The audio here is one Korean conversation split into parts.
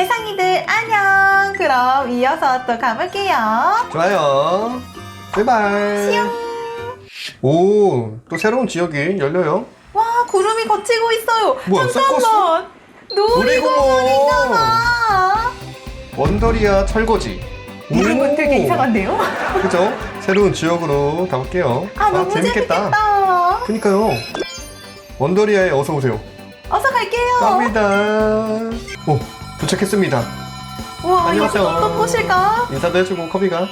세상이들 안녕. 그럼 이어서 또 가볼게요. 좋아요. 출발. 시영. 오, 또 새로운 지역이 열려요. 와 구름이 걷히고 있어요. 뭐야, 잠깐만. 놀이공원인가 봐. 원더리아 철거지. 이름은 오. 되게 이상한데요? 그죠? 새로운 지역으로 가볼게요. 아, 너무 재밌겠다. 그니까요. 원더리아에 어서 오세요. 어서 갈게요. 갑니다. 오, 도착했습니다. 와 안녕하세요. 여기 어떤 곳일까? 인사도 해주고 커비가.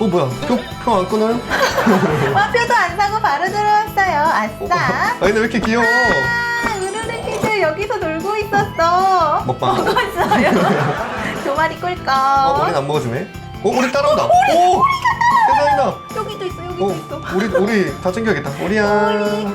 어, 뭐야? 표, 표안 끊어요? 와 표도 안 사고 바로 들어왔어요. 아싸. 아, 근데 왜 이렇게 귀여워? 아, 우르르키들 여기서 놀고 있었어. 먹방. 먹었어요. 두 마리 꿀꺽. 어, 우린 안 먹어주네. 어, 우리 따라온다. 오! 세상이다. 여기도 있어, 여기도 어, 있어. 우리, 우리 다 챙겨야겠다. 우리야.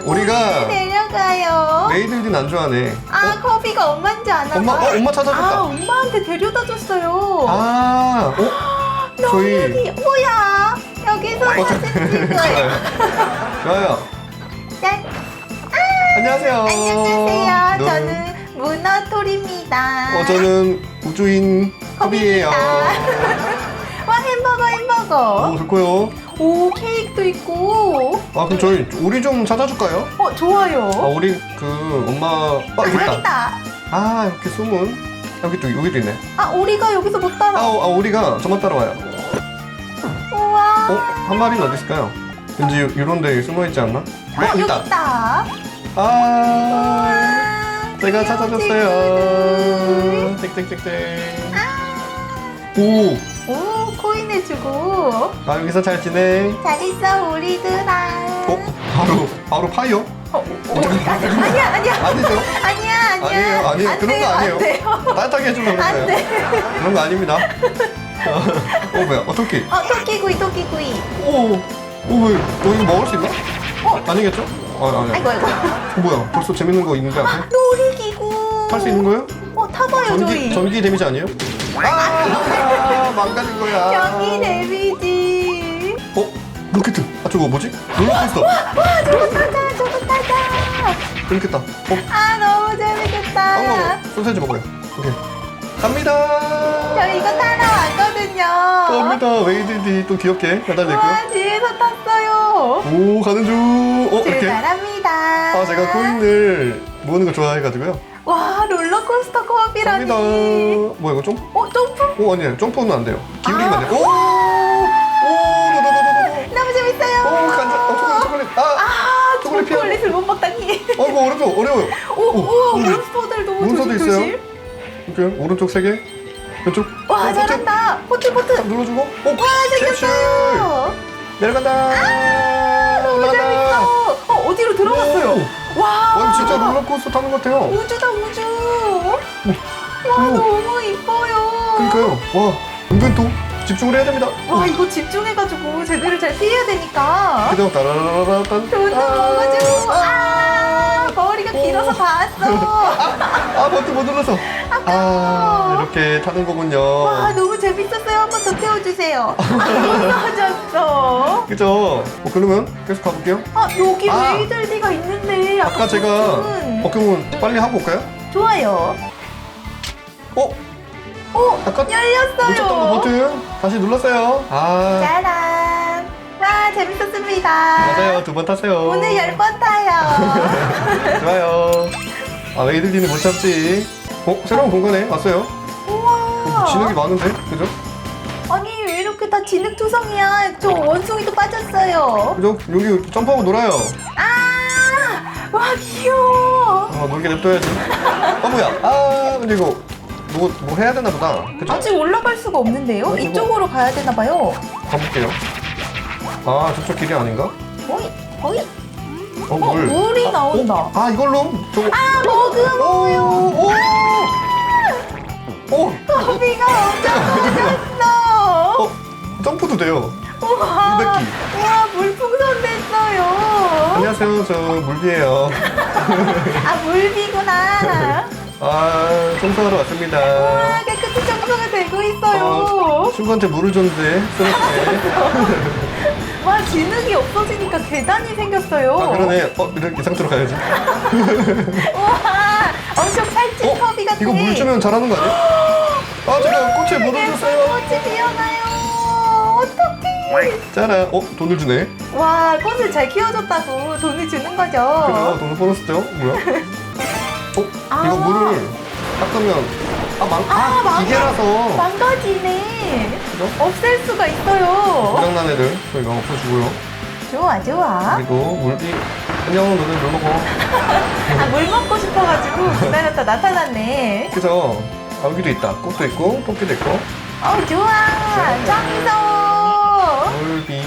우리가 내려가요. 메이들린 안 좋아하네. 아, 커비가 엄마인 줄 아나 엄마, 봐. 어, 엄마 아, 찾아줬다. 엄마한테 데려다 줬어요. 아, 어? 저희- 여기, 뭐야? 여기서 어, 사진 찍어요. 좋아요. 짠. 안녕하세요. 안녕하세요. 너- 저는 문어토리입니다. 어, 저는 우주인 커비예요. 와, 햄버 거, 햄버거. 오, 좋고요. 오, 케이크도 있고. 아, 그럼 저희 우리 좀 찾아줄까요? 어, 좋아요. 아, 우리 그 엄마 아, 여기 여기 있다. 있다. 아, 이렇게 숨은 여기 또 여기도 있네. 아, 우리가 여기서 못 아, 따라. 어, 아 우리가 저만 따라와요. 우와. 어, 한 마리는 어디 있을까요? 왠지 이런 데 숨어 있지 않나? 아, 어, 여기 있다. 있다. 아, 우와. 제가 찾아줬어요. 땡땡땡땡. 오, 오, 코인을 주고. 아 여기서 잘 지내. 잘 있어, 우리들아. 어, 바로 바로 파이어? 어, 어, 아니야, 아니야. 아니죠? 아니야, 아니야. 아니에요, 아니에요. 안 그런 돼요, 거 아니에요. 안 돼요. 따뜻하게 해주려고 안 거예요. 돼. 그런 거 아닙니다. 어, 뭐야? 어떻게? 어, 토끼구이, 토끼구이. 오, 오, 왜? 너 이거 먹을 수 있나? 어. 아니겠죠? 아, 아니. 아이고, 아이고. 어, 뭐야? 벌써 재밌는 거 있는데 앞에? 놀이기구. 탈 수 있는 거예요? 어, 타봐요, 전기 저희. 전기 데미지 아니에요? 아, 망가진 거야. 전기 데미지. 어? 로켓. 아 저거 뭐지? 롤러코스터. 와, 저거 타자, 저거 타자. 재밌겠다. 어? 아, 너무 재밌겠다. 빵 먹어. 소세지 먹어요. 오케이. 갑니다. 저 이거 타러 왔거든요. 갑니다. 웨이들이 또 귀엽게 매달려 있고요. 와, 뒤에서 탔어요. 오 가는 중. 어 이렇게. 출발합니다. 아 제가 코인을 모으는 거 좋아해가지고요. 와, 롤러코스터 코업이라니. 갑니다. 뭐야 이거 좀? 어, 점프? 오 아니에요. 점프는 안 돼요. 기울이면 아. 안 돼요. 오. 오. 노노노노노. 너무 재밌어요. 오 간장. 어 초콜릿 초콜릿. 아. 아, 초콜릿 피하고. 초콜릿을 못 먹다니. 어 이거 어렵죠? 어려워요. 오, 오, 오, 몬스터들 너무 몬스터도 조심, 있어요. 조심. 이렇게 오른쪽 세 개. 왼쪽. 와, 어, 잘한다. 포트, 포트. 딱 눌러주고. 오. 와, 생겼어요. 내려간다. 아, 너무 올라간다. 재밌어. 어, 어디로 들어갔어요? 오. 와. 진짜 롤러코스터 타는 것 같아요. 우주다, 우주. 와, 오. 너무 이뻐요. 그러니까요. 와 은근 또 집중을 해야 됩니다. 와, 이거 집중해가지고 제대로 잘 피해야 되니까. 그다음 따라라라라 딴. 돈도 먹어주고. 아, 머리가 길어서 닿았어. 아 버튼 못 눌러서. 아 이렇게 타는 거군요. 와, 너무 재밌었어요. 한 번 더 태워주세요. 아, 무너졌어. 그죠? 어, 그러면 계속 가볼게요. 아, 여기 아. 웨이들디가 있는데. 아까 제가 어 그러면 빨리 하고 올까요? 좋아요. 어? 오, 아까 열렸어요. 놓쳤던 거 버튼 다시 눌렀어요. 아 짜란. 와, 재밌었습니다. 맞아요 두 번 타세요. 오늘 열 번 타요. 좋아요. 아 웨이들리는 못 참지. 어 새로운 공간에 왔어요. 우와. 진흙이 많은데 그죠? 아니, 왜 이렇게 다 진흙투성이야? 저 원숭이도 빠졌어요. 그죠? 여기 점프하고 놀아요. 아, 와, 귀여워. 아 놀게 냅둬야지. 어 뭐야? 아 근데 이거 뭐, 뭐 해야 되나 보다. 그죠? 아직 올라갈 수가 없는데요? 어, 이거- 이쪽으로 가야 되나 봐요. 가볼게요. 아 저쪽 길이 아닌가? 거의, 거의. 어 어, 물. 물이 아, 나온다. 어? 아 이걸로 저거. 아, 먹음. 오, 오. 오. 커비가 엄청 커졌어. 어 점프도 돼요. 우와. 물백기. 우와, 물풍선 됐어요. 안녕하세요 저 물비예요. 아, 물비구나. 아 청소하러 왔습니다. 우와, 깨끗이 청소가 되고 있어요. 어, 친구한테 물을 줬는데 쓰럽게. 와, 진흙이 없어지니까 계단이 생겼어요. 아 그러네. 어 이렇게 이 상태로 가야지. 우와, 엄청 살찐 어? 커비 같아. 이거 물 주면 잘하는 거 아니야? 아 제가 꽃에 묻어줬어요. 꽃이 피어나요. 짜라. 어 돈을 주네. 와, 꽃을 잘 키워줬다고 돈을 주는 거죠. 그래요 돈을 벌었었죠. 뭐야? 어 아. 이거 물을 닦으면 아 망 아, 아, 망가- 기계라서 망가지네. 그죠? 없앨 수가 있어요. 고장난 애들 저희가 없애주고요. 좋아, 좋아. 그리고 물비 안녕 너네 물 먹어. 아, 물 먹고 싶어가지고 기다렸다 나타났네. 그죠? 아, 여기도 있다. 꽃도 있고 토끼도 있고 어, 좋아. 짱이서. 물비.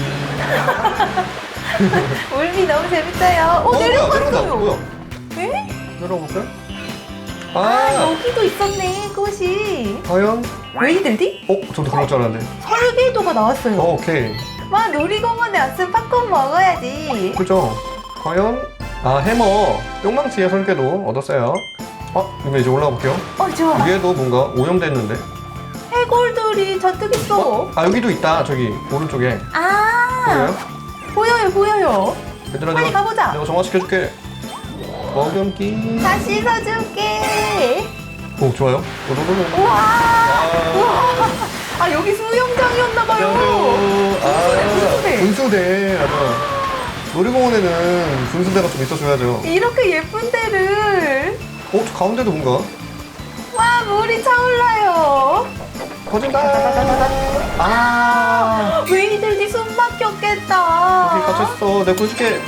울미 너무 재밌어요. 오, 어. 내려갔어요. 뭐야? 에? 내려가 볼까요? 아, 아 여기도 있었네, 꽃이. 과연? 웨이들디? 어 저도 그럴 줄 알았는데. 설계도가 나왔어요. 어 오케이. 와, 놀이공원에 왔으면 팝콘 먹어야지. 그죠? 과연? 아 해머 뿅망치의 설계도 얻었어요. 어 그러면 이제 올라가 볼게요. 어, 좋아. 위에도 뭔가 오염됐는데. 해골들이 잔뜩 있어. 아 여기도 있다 저기 오른쪽에 아, 보여요? 보여요, 보여요. 얘들아 빨리 내가 가보자. 내가 정화시켜줄게. 먹음기. 다 씻어줄게. 오 좋아요. 우와. 아. 우와. 아, 여기 수영장이었나봐요. 아 분수대. 분수대 맞아. 놀이공원에는 분수대가 좀 있어줘야죠. 이렇게 예쁜 데를. 어, 저 가운데도 뭔가 와, 물이 차올라요. 커진다. 아, 웨이들이 숨 막혔겠다. 여기 갇혔어. 내가 보여줄게.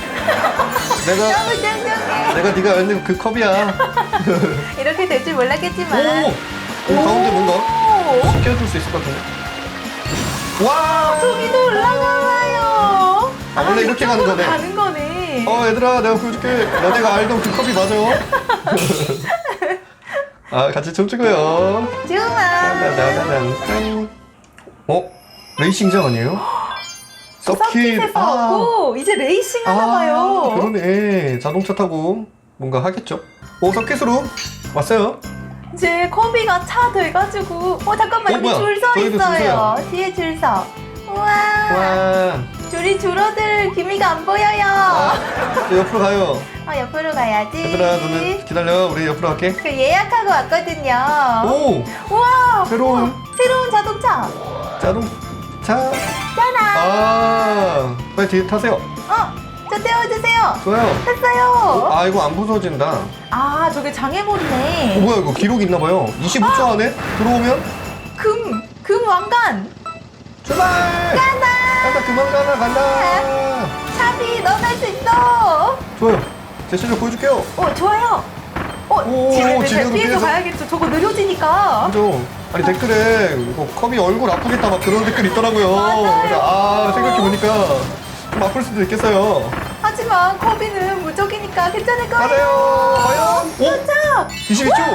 내가 너무 짱짱해. 내가 네가 앉는 그 컵이야. 이렇게 될 줄 몰랐겠지만. 오, 오 가운데 뭔가 오, 끼워줄 수 있을 것 같은데. 와, 저기도 올라가봐요. 아, 원래 이렇게 가는 거네. 가는 거네. 어 얘들아 내가 보여줄게. 너네가 알던 그 컵이 맞아. 아, 같이 춤추고요. 좋아. 딴딴딴딴. 어, 레이싱장 아니에요? 서킷에서 왔고 이제 레이싱 하나봐요. 아, 그러네. 자동차 타고 뭔가 하겠죠. 오, 서킷으로 왔어요. 제 커비가 차 돼가지고 어 잠깐만 어, 여기 뭐야? 줄서 저기도 줄 있어요. 뒤에 줄 서. 우와. 와, 줄이 줄어들 기미가 안 보여요. 아, 저 옆으로 가요. 어 옆으로 가야지. 얘들아, 너는 기다려. 우리 옆으로 갈게. 그 예약하고 왔거든요. 오, 우와. 새로운 새로운 자동차. 자동차. 짜라. 아, 빨리 뒤에 타세요. 어, 저 태워주세요. 좋아요. 됐어요. 아, 이거 안 부서진다. 아, 저게 어, 장애물이네. 뭐야, 이거 기록 있나봐요. 25초 안에 들어오면 금, 금 왕관. 출발! 간다. 간다, 그만 가나, 간다. 차비, 넌 할 수 있어. 좋아요. 제 실력 보여줄게요. 어, 좋아요. 어, 오, 지금 대피해서 피해서. 가야겠죠. 저거 느려지니까. 그죠? 아니 댓글에 이거 컵이 얼굴 아프겠다 막 그런 댓글 있더라고요. 맞아요. 그래서 아 생각해 보니까 좀 아플 수도 있겠어요. 하지만 커비는 무적이니까 괜찮을 거예요. 맞아요. 과연? 오, 도착. 22초.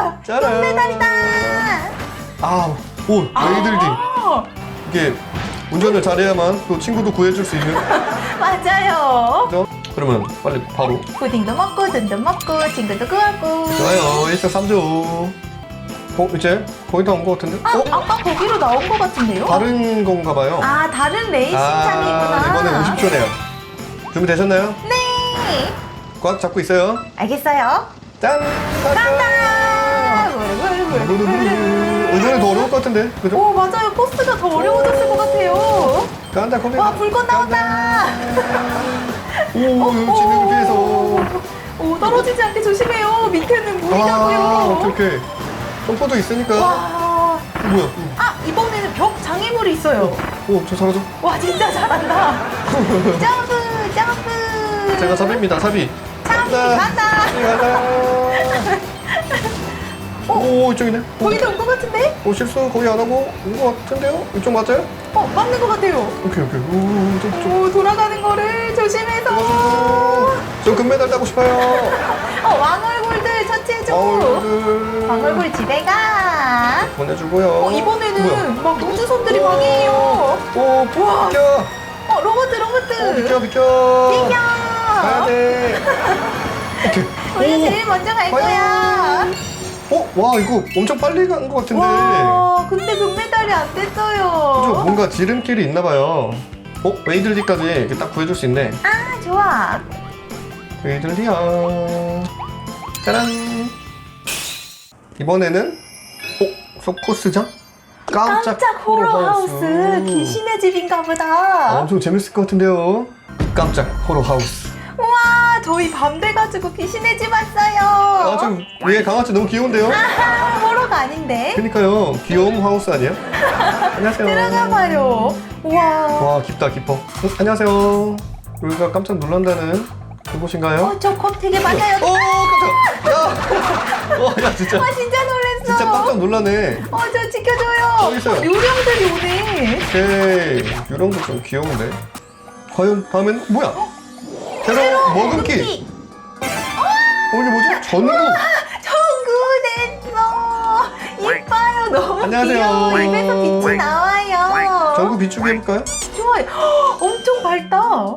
와, 짜란. 금메달이다. 아, 오 레이들기 아, 이게 운전을 잘해야만 또 친구도 구해줄 수 있는. 맞아요. 그죠? 그러면 빨리 바로 푸딩도 먹고 돈도 먹고 친구도 구하고. 좋아요. 일석삼조. 어 이제 거의 다 온 것 같은데? 아, 어? 아까 거기로 나온 것 같은데요? 다른 건가 봐요. 아, 다른 레이싱장이구나. 아, 이번에 50초네요. 준비되셨나요? 네. 꽉 잡고 있어요. 알겠어요. 짠! 간다. 무르무르무르무르. 오전에 더 어려울 것 같은데, 그죠? 오, 맞아요. 코스가 더 어려워졌을 것 같아요. 간다, 컴백. 와, 불꽃 나온다. 오, 진흙을 피해서. 오, 떨어지지 않게 조심해요. 밑에는 아, 물이라고요. 오케이, 오케이. 점퍼도 있으니까. 와. 어, 뭐야? 아, 이번에는 벽 장애물이 있어요. 오, 저 잘하죠? 와, 진짜 잘한다. 점프, 점프. 제가 사비입니다, 사비. 차비 간다. 간다. 오, 이쪽이네. 오, 거의 다온것 같은데? 오, 실수 거의 안 하고 온 것 같은데요? 이쪽 맞아요? 어, 맞는 것 같아요. 오케이, 오케이. 오, 좀, 좀. 오, 돌아가는 거를 조심해서. 저 금메달 따고 싶어요. 어, 왕얼굴들 처치해줘. 얼굴. 왕얼굴 집에 가. 보내주고요. 어, 이번에는 뭐야? 막 우주선들이 방해해요. 오, 우와. 비켜. 어, 로버트, 로버트. 어, 비켜, 비켜. 비켜. 가야 돼. 오케이. 우리 오, 제일 먼저 갈 과연? 거야. 어, 와, 이거 엄청 빨리 간 것 같은데. 와, 근데 금메달이 안 됐어요. 그죠? 뭔가 지름길이 있나 봐요. 어, 웨이들리까지 이렇게 딱 구해줄 수 있네. 아, 좋아. 웨이들리야. 짜란. 이번에는 어? 소코스장? 깜짝, 깜짝 호러 하우스 귀신의 집인가 아, 보다. 엄청 재밌을 것 같은데요 깜짝 호러 하우스 우와 저희 밤 돼가지고 귀신의 집 왔어요. 아, 저 위에 강아지 너무 귀여운데요? 아, 호러가 아닌데. 그니까요 귀여움 하우스 아니에요? 안녕하세요 들어가 봐요. 우와. 와 깊다 깊어 어, 안녕하세요 여기가 깜짝 놀란다는 그곳인가요? 어, 저 컵 되게 많아요. 어 깜짝 야! 어, 야 진짜 아, 진짜 놀랬어. 진짜 깜짝 놀라네 어, 저 지켜줘요. 저기 있어요. 어, 요령들이 오네. 오케이 유령도 좀 귀여운데 과연 다음엔 뭐야? 새로 머금기 어 이게 뭐지? 전구 정구됐어. 이뻐요. 너무 안녕하세요. 귀여워. 입에서 빛이 나와요. 전구 비추기 해볼까요? 좋아요. 헉, 엄청 밝다.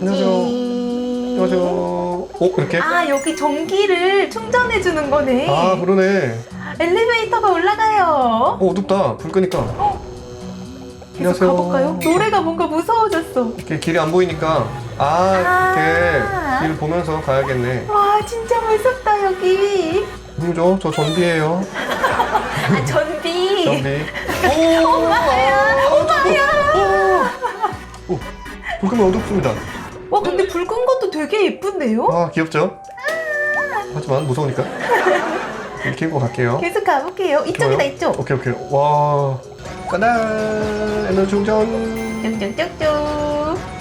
안녕하세요 안녕하세요 어 이렇게? 아, 여기 전기를 충전해 주는 거네. 아 그러네 엘리베이터가 올라가요. 어 어둡다 불 끄니까 계속 안녕하세요. 가볼까요? 노래가 뭔가 무서워졌어. 이렇게 길이 안 보이니까 아 아. 이렇게 길 보면서 가야겠네 와, 진짜 무섭다 여기. 누구죠? 저 전비예요 아, 전비. 전비 엄마야, 엄마야. 오, 불 끄면 어둡습니다 와, 근데 불 끈 것도 되게 예쁜데요? 아 귀엽죠? 하지만 무서우니까 이렇게 입고 갈게요 계속 가볼게요. 이쪽이다, 좋아요. 이쪽. 오케이 오케이 와 가다 에너지 충전 쭉쭉쭉쭉.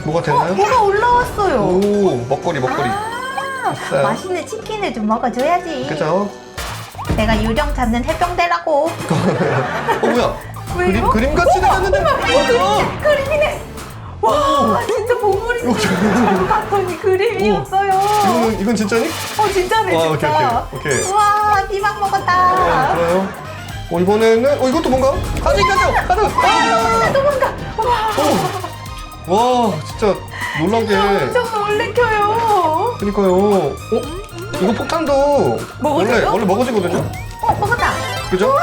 뭐가 어, 되나요? 뭐가 올라왔어요. 오 먹거리 먹거리 아, 아싸. 맛있는 치킨을 좀 먹어줘야지. 그죠? 내가 유령 잡는 해병대라고. 어 뭐야 왜요? 그림, 그림같이 생겼는데 어! 그림이네. 와, 진짜 보물이 어, 진짜 봤더니 그림이 오. 없어요. 이건, 이건 진짜니? 어, 진짜네, 와, 오케이, 진짜. 오케이, 오케이. 와, 비방 어, 먹었다. 좋아요 어 이번에는 어 이것도 뭔가? 가자 가자 가자 아, 도망가. 와, 와 진짜 놀란 게 엄청 놀래켜요. 그니까요 어? 이거 폭탄도 원래 먹어져요? 원래 먹어지거든요 어, 먹었다. 그죠?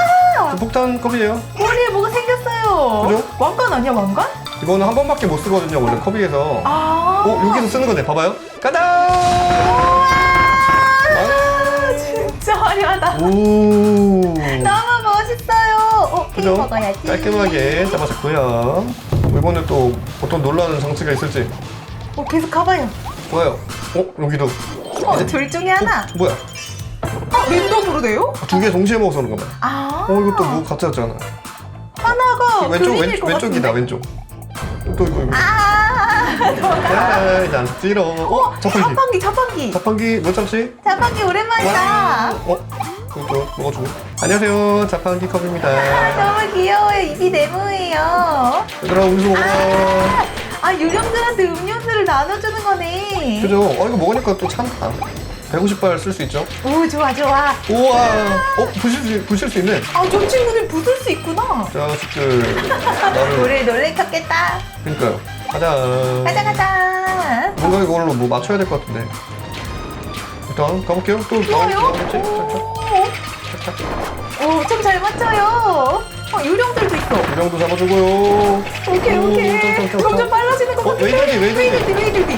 저 폭탄 컵이에요 머리에 뭐가 생겼어요. 그죠? 왕관 아니야, 왕관? 이거는 한 번밖에 못 쓰거든요 원래 컵이에서 아. 어 여기서 쓰는 거네 봐봐요 가자 아, 진짜 화려하다. 오 너무 멋있어요. 어, 케이크 그죠? 먹어야지. 깔끔하게 잡아줬고요 이번에 또 어떤 놀라는 장치가 있을지 어, 계속 가봐요. 좋아요 어 여기도 어, 둘 중에 하나. 뭐야 아, 랜덤으로 돼요? 두 개 동시에 먹어서 그런가 봐 아. 어 이것도 뭐 가짜잖아 하나가 왼쪽 그림일 왼, 것 왼쪽이다 같은데? 왼쪽 또 이거 이거 아, 아, 난 찌러 어 자판기 자판기, 자판기. 자판기 못 참지 자판기 오랜만이다. 어 그것도 먹어주고 안녕하세요. 자판기 컵입니다. 아, 너무 귀여워요. 입이 네모예요. 얘들아 음료 먹어라 아, 유령들한테 음료수를 나눠주는 거네. 그죠? 어 이거 먹으니까 또 참다. 150발 쓸 수 있죠? 오, 좋아, 좋아. 우와. 어 부실 수, 부실 수 있네. 아, 저 친구들 부술 수 있구나. 자식들. 나를. 우리 놀래켰겠다. 그러니까요. 가자. 가자, 가자. 뭔가 이걸로 뭐 맞춰야 될 것 같은데. 일단 가볼게요. 또 좋아요. 나오겠지 오, 오, 엄청 잘 맞춰요. 어, 유령들도 있어. 유령도 잡아주고요 오케이, 오, 오케이. 짱, 짱, 짱, 점점 짱. 빨라지는 것 어, 같은데. 웨이들디. 웨이들디, 웨이들디.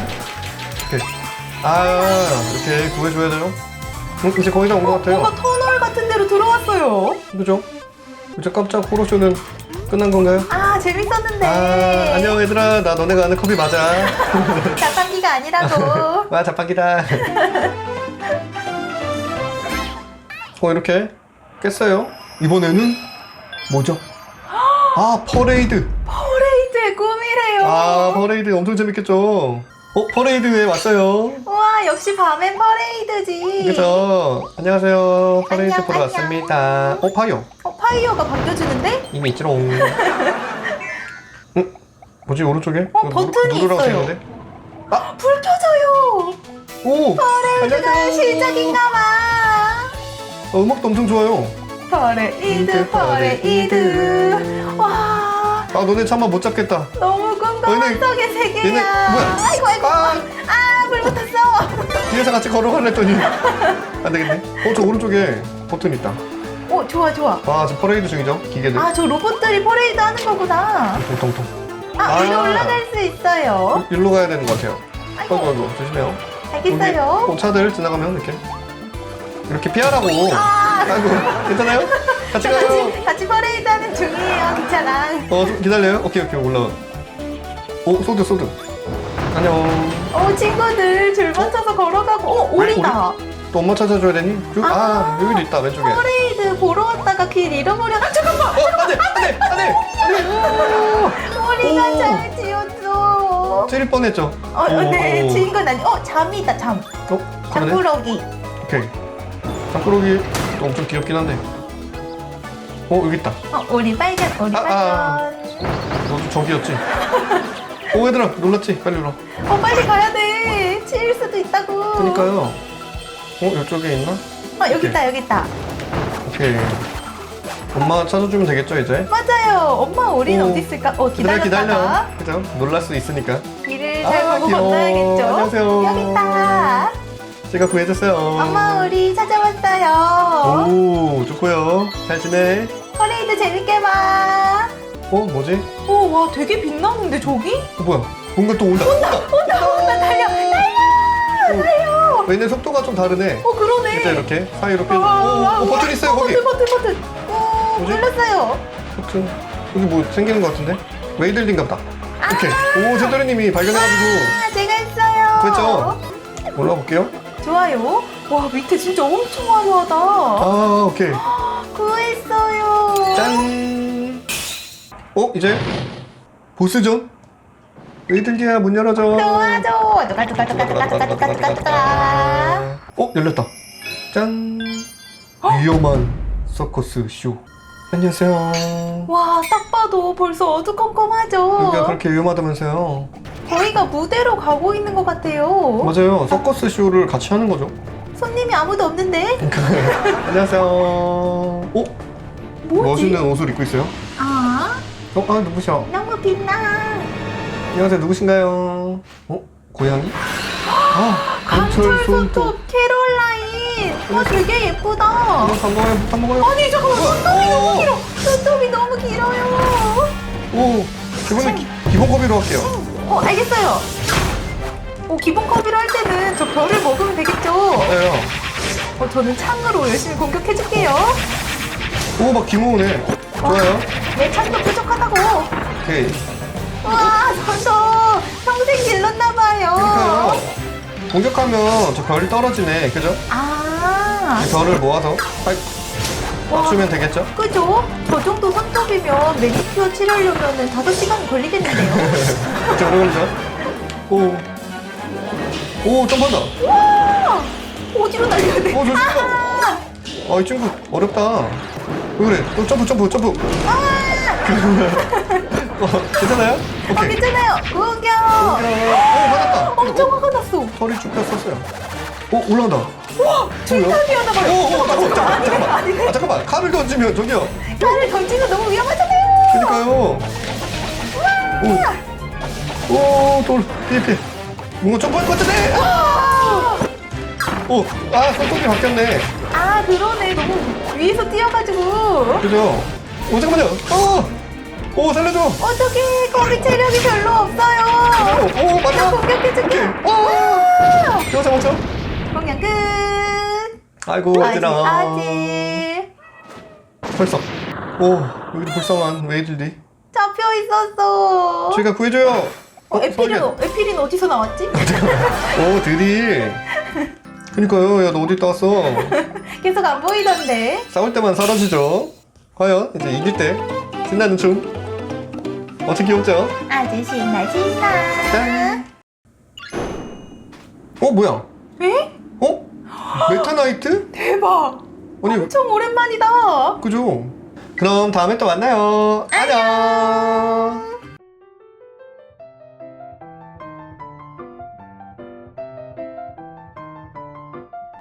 오케이 아 이렇게 구해줘야 돼요 음, 이제 거의 다 온 것 어, 같아요 뭔가 터널 같은 데로 들어왔어요. 그죠? 이제 깜짝 호러쇼는 끝난 건가요? 아, 재밌었는데. 아 안녕 얘들아 나 너네가 아는 컵이 맞아 자판기가 아니라고. 와 자판기다 어 이렇게 깼어요 이번에는 뭐죠? 아 퍼레이드 퍼레이드의 꿈이래요. 아 퍼레이드 엄청 재밌겠죠 어 퍼레이드에 왔어요 와, 역시 밤엔 퍼레이드지. 그죠 안녕하세요 퍼레이드 안녕, 보러 안녕. 왔습니다 어 파이어 어, 파이어가 바뀌어주는데? 이미 있지롱 응? 뭐지 오른쪽에? 어, 누- 버튼이 누르라고 있어요. 되는데? 불 켜져요. 오! 퍼레이드가. 시작인가봐. 어, 음악도 엄청 좋아요 퍼레이드, 퍼레이드. 와, 아 너네 참아 못 잡겠다 너무 궁금한 얘네- 속의 세계야. 얘네 뭐야? 아이고, 아이고. 아! 아, 불 붙었어. 뒤에서 같이 걸어가려 했더니 안 되겠네 어저 오른쪽에 버튼 있다 어, 좋아, 좋아. 아 지금 퍼레이드 중이죠 기계들 아, 저 로봇들이 퍼레이드 하는 거구나. 통통통 아, 아. 올라갈 수 있어요. 일로 가야 되는 것 같아요 아이고 아이고, 아이고 조심해요 알겠어요. 여기 어, 차들 지나가면 이렇게 이렇게 피하라고 아, 아이고 괜찮아요? 같이 가요. 같이, 같이 퍼레이드 하는 중이에요. 괜찮아. 어 좀 기다려요. 오케이 오케이 올라와. 오 소드 소드. 안녕. 어, 친구들 줄 맞춰서 걸어가고. 어, 오리다. 또 엄마 찾아줘야 되니? 그, 아, 아. 여기도 있다 왼쪽에. 어 퍼레이드 보러 왔다가 길 잃어버려. 아, 잠깐만. 안돼 안 돼 안 돼. 오리가 오. 잘 지었어. 찌릴 뻔했죠. 어, 어, 네, 지인 건 아니. 어, 잠이다, 잠. 어. 잠꾸러기. 오케이. 또 엄청 귀엽긴 한데. 어 여기 있다. 어, 오리 발견, 오리 아, 아. 발견. 너도 저기였지. 오 얘들아 놀랐지? 빨리 놀아. 어, 빨리 가야 돼. 치일 수도 있다고. 그니까요. 어 이쪽에 있나? 어, 여기 있다, 여기 있다. 오케이. 엄마 찾아주면 되겠죠 이제? 맞아요. 엄마 오리는 오. 어디 있을까? 어, 기다려 기다려. 그죠? 놀랄 수 있으니까. 길을 아, 잘 보고 귀여워. 건너야겠죠. 안녕하세요. 여기 있다. 제가 구해줬어요. 엄마 오리 찾아왔어요. 오 좋고요. 잘 지내? 퍼레이드 재밌게 봐. 어 뭐지? 오, 와, 되게 빛나는데 저기? 어 뭐야? 뭔가 또 온다. 온다. 온다, 온다, 달려, 달려, 달려. 얘네 속도가 좀 다르네. 어, 그러네. 진짜 이렇게 사이로 빼. 와, 오, 오 와. 버튼 있어요 어, 거기. 버튼, 버튼, 버튼. 오, 뭐지? 눌렀어요. 버튼. 여기 뭐 생기는 것 같은데? 웨이들링 같다. 이렇게. 오 제도리님이 발견해가지고 아, 제가 했어요. 그랬죠? 올라가 볼게요. 좋아요. 와, 밑에 진짜 엄청 화려하다. 아 오케이. 구했어요. 짠. 어 이제 보스전? 웨이들링야 문 열어줘. 도와줘. 어 열렸다. 짠. 위험한 서커스 쇼. 안녕하세요. 와, 딱 봐도 벌써 어두컴컴하죠? 여기가 그렇게 위험하다면서요? 저희가 무대로 가고 있는 것 같아요. 맞아요. 서커스 쇼를 같이 하는 거죠. 손님이 아무도 없는데? 안녕하세요. 어? 뭐지? 멋있는 옷을 입고 있어요? 아, 어? 아 누구셔? 너무 빛나. 안녕하세요. 누구신가요? 어? 고양이? 아, 강철 손톱 캐롤라인. 와, 되게 예쁘다. 한번 밥 먹어요. 밥 먹어요. 아니, 잠깐만. 손톱이 너무 길어. 손톱이 너무 길어요. 오, 기, 기본 커비로 할게요. 어, 알겠어요. 오, 기본 컵이로 할 때는 저 별을 먹으면 되겠죠? 맞아요. 어, 저는 창으로 열심히 공격해줄게요. 오, 막 기모으네. 좋아요. 내 창도 부족하다고. 오케이. 와, 저도 평생 길렀나봐요. 그러니까요. 공격하면 저 별이 떨어지네. 그죠? 아, 이 별을 모아서 빨리 맞추면 되겠죠? 그죠? 저 정도 손톱이면 매니큐어 칠하려면 5시간 걸리겠는데요. 오래 걸리죠? 오. 오, 점프한다. 와! 어디로 날려야 돼? 어, 조심해. 아, 이 친구 어렵다. 왜 그래? 또 점프, 점프, 점프. 어, 괜찮아요? 어, 오케이. 괜찮아요. 공격! 어, 맞았다. 엄청 화가 났어. 털이 쭉 폈었어요. 오, 올라간다. 와! 출산이었나 봐요. 오, 오, 잠깐만, 잠깐만, 잠깐만. 아, 잠깐만. 칼을 던지면 저기요. 칼을 던지면 너무 위험하잖아요. 그니까요. 오, 오, 돌, 피해. 뭔가 점프할 것 같은데. 아! 오, 아, 손톱이 바뀌었네. 아, 그러네. 너무 위에서 뛰어가지고. 그죠? 오, 잠깐만요. 어, 오, 살려줘. 어떡해. 거기 체력이 별로 없어요. 오, 오, 맞아. 나 공격해줄게. 오, 잡았죠? 공격 끝. 아이고, 얘들아. 아직. 벌써. 오, 여기도 불쌍한 웨이들리. 잡혀 있었어. 저희가 구해줘요. 어, 에피린, 설계. 에피린 어디서 나왔지? 오, 드릴. 그니까요, 야, 너 어디 있다 왔어? 계속 안 보이던데. 싸울 때만 사라지죠. 과연 이제 이길 때 신나는 춤. 어떻게 귀엽죠? 아주 신나 신나. 짠. 어, 뭐야? 에? 어? 메타나이트? 대박. 아니, 엄청 오랜만이다. 그죠? 그럼 다음에 또 만나요. 안녕.